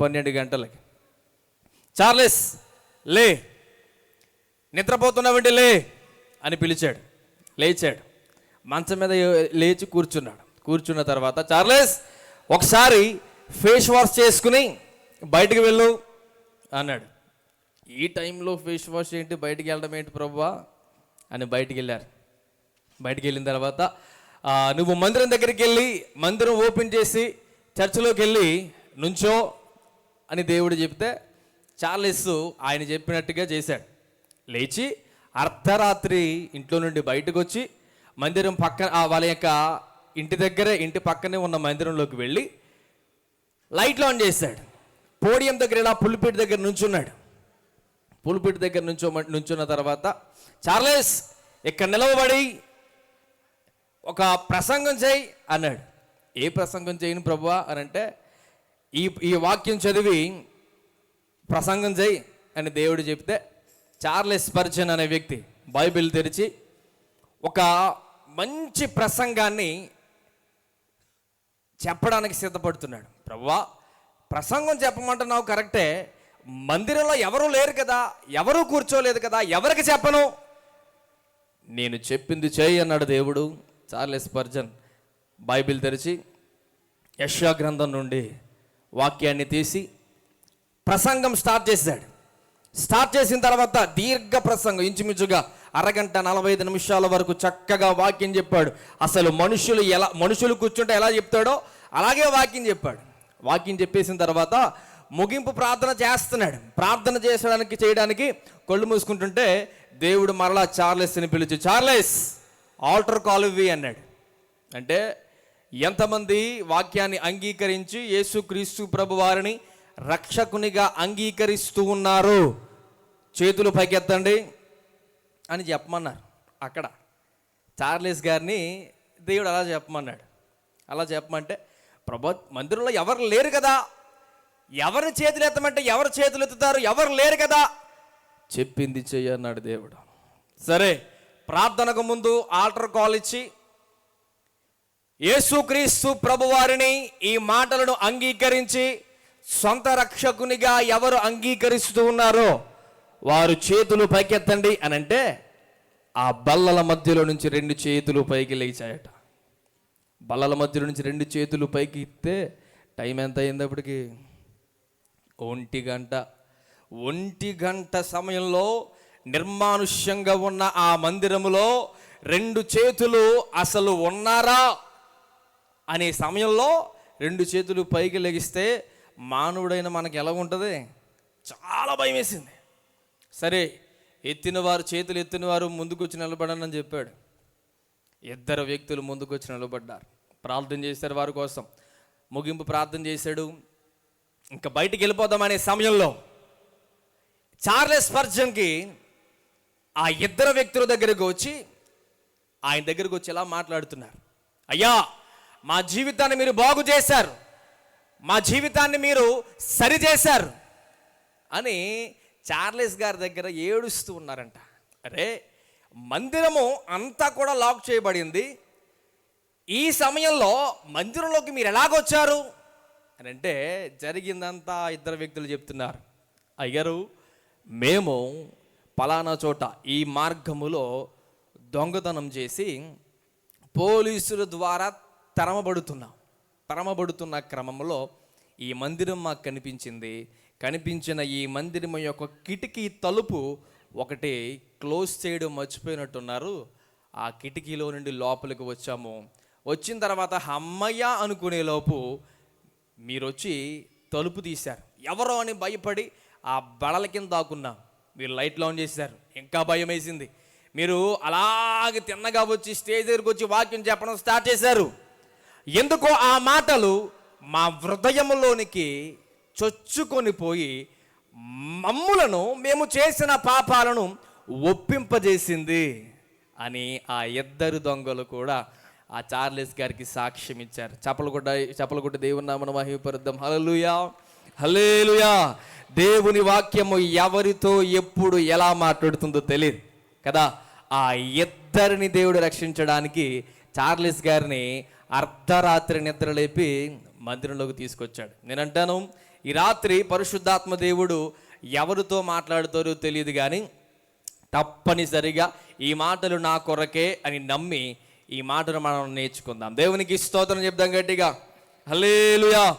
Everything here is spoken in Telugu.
పన్నెండు గంటలకి. చార్లెస్ లే. నిద్రపోతున్నావండి లే? అని పిలిచాడు. లేచాడు. మంచం మీద లేచి కూర్చున్నాడు. కూర్చున్న తర్వాత చార్లెస్ ఒకసారి ఫేస్ వాష్ చేసుకుని బయటికి వెళ్ళు అన్నాడు. ఈ టైంలో ఫేస్ వాష్ ఏంటి? బయటికి వెళ్ళడం ఏంటి ప్రభువా అని బయటికి వెళ్ళారు. బయటికి వెళ్ళిన తర్వాత నువ్వు మందిరం దగ్గరికి వెళ్ళి మందిరం ఓపెన్ చేసి చర్చిలోకి వెళ్ళి నుంచో అని దేవుడు చెప్తే చార్లెస్ ఆయన చెప్పినట్టుగా చేశాడు. లేచి అర్ధరాత్రి ఇంట్లో నుండి బయటకు వచ్చి మందిరం పక్కన వాళ్ళ యొక్క ఇంటి దగ్గరే ఇంటి పక్కనే ఉన్న మందిరంలోకి వెళ్ళి లైట్లు ఆన్ చేశాడు. పోడియం దగ్గర ఇలా పులిపేట దగ్గర నుంచున్నాడు. పులిపేట దగ్గర నుంచో నుంచున్న తర్వాత చార్లెస్ ఇక్కడ నిలవబడి ఒక ప్రసంగం చేయి అన్నాడు. ఏ ప్రసంగం చేయను ప్రభువా అని అంటే ఈ ఈ వాక్యం చదివి ప్రసంగం చేయి అని దేవుడు చెప్తే చార్లెస్ పర్చన్ అనే వ్యక్తి బైబిల్ తెరిచి ఒక మంచి ప్రసంగాన్ని చెప్పడానికి సిద్ధపడుతున్నాడు. ప్రవ్వా ప్రసంగం చెప్పమంటున్నావు కరెక్టే. మందిరంలో ఎవరూ లేరు కదా. ఎవరూ కూర్చోలేదు కదా. ఎవరికి చెప్పను? నేను చెప్పింది చేయి అన్నాడు దేవుడు చార్లెస్ పర్జన్ బైబిల్ తెరిచి యశా గ్రంథం నుండి వాక్యాన్ని తీసి ప్రసంగం స్టార్ట్ చేశాడు. స్టార్ట్ చేసిన తర్వాత దీర్ఘ ప్రసంగం ఇంచుమించుగా అరగంట నలభై ఐదు నిమిషాల వరకు చక్కగా వాక్యం చెప్పాడు. అసలు మనుషులు ఎలా మనుషులు కూర్చుంటే ఎలా చెప్తాడో అలాగే వాక్యం చెప్పాడు. వాక్యం చెప్పేసిన తర్వాత ముగింపు ప్రార్థన చేస్తున్నాడు. ప్రార్థన చేసడానికి చేయడానికి కళ్ళు మూసుకుంటుంటే దేవుడు మరలా చార్లెస్ని పిలిచి చార్లెస్ ఆల్టర్ కాలువి అన్నాడు. అంటే ఎంతమంది వాక్యాన్ని అంగీకరించి యేసుక్రీస్తు ప్రభు వారిని రక్షకునిగా అంగీకరిస్తూ ఉన్నారు? చేతులు పైకెత్తండి అని చెప్పమన్నారు అక్కడ. చార్లెస్ గారిని దేవుడు అలా చెప్పమన్నాడు. అలా చెప్పమంటే ప్రభు మందిరంలో ఎవరు లేరు కదా? ఎవరిని చేతులు ఎత్తమంటే ఎవరు చేతులు ఎత్తుతారు? ఎవరు లేరు కదా? చెప్పింది చెయ్యన్నాడు దేవుడు. సరే ప్రార్థనకు ముందు ఆల్టర్ కాల్ ఇచ్చి యేసుక్రీస్తు ప్రభువారిని ఈ మాటలను అంగీకరించి సొంత రక్షకునిగా ఎవరు అంగీకరిస్తూ ఉన్నారో వారు చేతులు పైకెత్తండి అని అంటే ఆ బల్లల మధ్యలో నుంచి రెండు చేతులు పైకి లేచాయట. బల్లల మధ్యలో నుంచి రెండు చేతులు పైకి ఇస్తే టైం ఎంత అయింది అప్పటికి ఒంటి గంట. ఒంటి గంట సమయంలో నిర్మానుష్యంగా ఉన్న ఆ మందిరములో రెండు చేతులు అసలు ఉన్నారా? అనే సమయంలో రెండు చేతులు పైకి లెగిస్తే మానవుడైన మనకి ఎలా ఉంటుంది? చాలా భయం వేసింది సరే ఎత్తిన వారు చేతులు ఎత్తిన వారు నిలబడనని చెప్పాడు. ఇద్దరు వ్యక్తులు ముందుకొచ్చి నిలబడ్డారు. ప్రార్థన చేశారు వారి కోసం. ముగింపు ప్రార్థన చేశాడు. ఇంకా బయటికి వెళ్ళిపోదామనే సమయంలో చార్లెస్ పర్జన్కి ఆ ఇద్దరు వ్యక్తుల దగ్గరకు వచ్చి ఆయన దగ్గరకు వచ్చి ఎలా మాట్లాడుతున్నారు. అయ్యా మా జీవితాన్ని మీరు బాగు చేశారు. మా జీవితాన్ని మీరు సరిచేశారు అని చార్లెస్ గారి దగ్గర ఏడుస్తూ ఉన్నారంట. అరే మందిరము అంతా కూడా లాక్ చేయబడింది. ఈ సమయంలో మందిరంలోకి మీరు ఎలాగొచ్చారు? అని అంటే జరిగిందంతా ఇద్దరు వ్యక్తులు చెప్తున్నారు. అయ్యారు మేము పలానా చోట ఈ మార్గములో దొంగతనం చేసి పోలీసుల ద్వారా తరమబడుతున్నాం. తరమబడుతున్న క్రమంలో ఈ మందిరం మాకు కనిపించింది. కనిపించిన ఈ మందిరం యొక్క కిటికీ తలుపు ఒకటి క్లోజ్ చేయడం మర్చిపోయినట్టున్నారు. ఆ కిటికీలో నుండి లోపలికి వచ్చాము. వచ్చిన తర్వాత అమ్మయ్య అనుకునేలోపు మీరు వచ్చి తలుపు తీశారు. ఎవరో అని భయపడి ఆ బడల కింద దాక్కున్నాం. మీరు లైట్లు ఆన్ చేశారు. ఇంకా భయం వేసింది. మీరు అలాగే తిన్నగా వచ్చి స్టేజ్ దగ్గరికి వచ్చి వాక్యం చెప్పడం స్టార్ట్ చేశారు. ఎందుకో ఆ మాటలు మా హృదయంలోనికి చొచ్చుకొని పోయి మమ్ములను మేము చేసిన పాపాలను ఒప్పింపజేసింది అని ఆ ఇద్దరు దొంగలు కూడా ఆ చార్లెస్ గారికి సాక్ష్యం ఇచ్చారు. చపలగుడ్డ చపలగుడ్డ దేవుని నామన మహిమపరుద్దాం. హల్లెలూయా హల్లెలూయా. దేవుని వాక్యము ఎవరితో ఎప్పుడు ఎలా మాట్లాడుతుందో తెలియదు కదా. ఆ ఇద్దరిని దేవుడు రక్షించడానికి చార్లెస్ గారిని అర్ధరాత్రి నిద్ర లేపి మందిరంలోకి తీసుకొచ్చాడు. నేను అంటాను ఈ రాత్రి పరిశుద్ధాత్మ దేవుడు ఎవరితో మాట్లాడుతారో తెలియదు కానీ తప్పనిసరిగా ఈ మాటలు నా కొరకే అని నమ్మి ఈ మాటను మనం నేర్చుకుందాం. దేవునికి స్తోత్రం చెప్దాం గట్టిగా. హలేలుయా